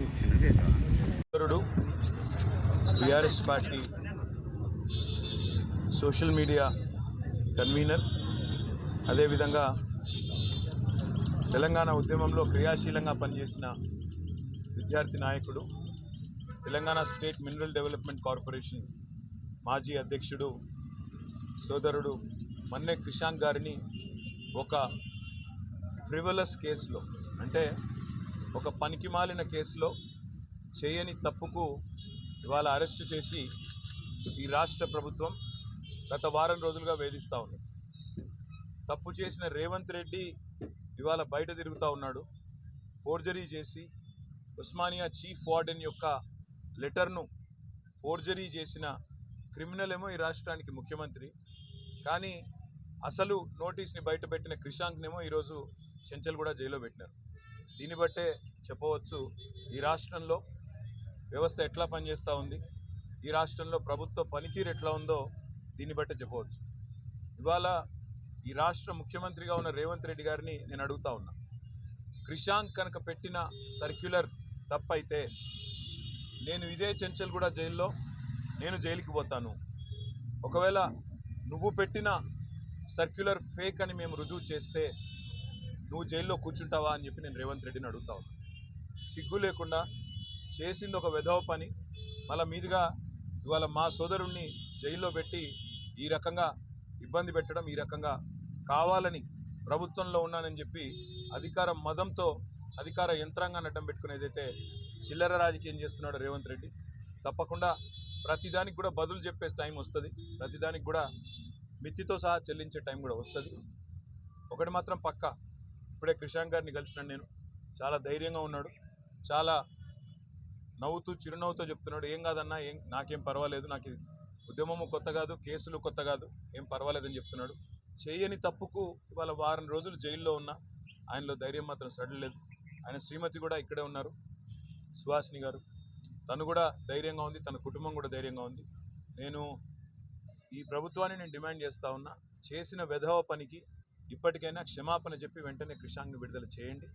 సోదరుడు TRS party social media convener. అదేవిధంగా తెలంగాణ ఉద్యమంలో క్రియాశీలంగా పనిచేసిన విద్యార్థి నాయకుడు Telangana state mineral development corporation మాజీ అధ్యక్షుడు సోదరుడు మన్నె క్రిషాంక్ గారిని ఒక ఫ్రివలస్ కేసులో అంటే ఒక పనికిమాలిన కేసులో చేయని తప్పుకు ఇవాళ అరెస్టు చేసి ఈ రాష్ట్ర ప్రభుత్వం గత వారం రోజులుగా వేధిస్తూ ఉంది. తప్పు చేసిన రేవంత్ రెడ్డి ఇవాళ బయట తిరుగుతూ ఉన్నాడు. ఫోర్జరీ చేసి ఉస్మానియా చీఫ్ వార్డెన్ యొక్క లెటర్ను ఫోర్జరీ చేసిన క్రిమినల్ ఏమో ఈ రాష్ట్రానికి ముఖ్యమంత్రి. కానీ అసలు నోటీస్ని బయటపెట్టిన క్రిషాంక్నేమో ఈరోజు చెంచల్గూడ జైల్లో పెట్టినారు. దీన్ని బట్టే చెప్పవచ్చు ఈ రాష్ట్రంలో వ్యవస్థ ఎట్లా పనిచేస్తూ ఉంది ఈ రాష్ట్రంలో ప్రభుత్వ పనితీరు ఎట్లా ఉందో దీన్ని బట్టే చెప్పవచ్చు. ఇవాళ ఈ రాష్ట్ర ముఖ్యమంత్రిగా ఉన్న రేవంత్ రెడ్డి గారిని నేను అడుగుతా ఉన్నా. క్రిషాంక్ కనుక పెట్టిన సర్క్యులర్ తప్పైతే నేను ఇదే చెంచల్గూడ జైల్లో నేను జైలుకి పోతాను. ఒకవేళ నువ్వు పెట్టిన సర్క్యులర్ ఫేక్ అని మేము రుజువు చేస్తే నువ్వు జైల్లో కూర్చుంటావా? అని చెప్పి నేను రేవంత్ రెడ్డిని అడుగుతా సిగ్గు లేకుండా చేసింది ఒక వెధవ పని. మళ్ళీ మీదుగా ఇవాళ మా సోదరుణ్ణి జైల్లో పెట్టి ఈ రకంగా ఇబ్బంది పెట్టడం ఈ రకంగా కావాలని ప్రభుత్వంలో ఉన్నానని చెప్పి అధికార మదంతో అధికార యంత్రాంగాన్ని అడ్డం పెట్టుకుని ఏదైతే చిల్లర రాజకీయం చేస్తున్నాడో రేవంత్ రెడ్డి. తప్పకుండా ప్రతిదానికి కూడా బదులు చెప్పే టైం వస్తుంది. ప్రతిదానికి కూడా మిత్తితో సహా చెల్లించే టైం కూడా వస్తుంది. ఒకటి మాత్రం పక్కా. ఇప్పుడే క్రిషాంక్ గారిని కలిసినాను నేను. చాలా ధైర్యంగా ఉన్నాడు. చాలా నవ్వుతూ చిరునవ్వుతో చెప్తున్నాడు ఏం కాదన్నా ఏం నాకేం పర్వాలేదు నాకు ఉద్యమము కొత్త కాదు కేసులు కొత్త కాదు ఏం పర్వాలేదని చెప్తున్నాడు. చేయని తప్పుకు ఇవాళ వారం రోజులు జైల్లో ఉన్నా ఆయనలో ధైర్యం మాత్రం సడలేదు ఆయన శ్రీమతి కూడా ఇక్కడే ఉన్నారు సుహాసిని గారు. తను కూడా ధైర్యంగా ఉంది తన కుటుంబం కూడా ధైర్యంగా ఉంది. నేను ఈ ప్రభుత్వాన్ని నేను డిమాండ్ చేస్తా ఉన్నా చేసిన వెధవ పనికి ఇప్పటికైనా క్షమాపణ చెప్పి వెంటనే కృషాంగ్ విడుదల చేయండి.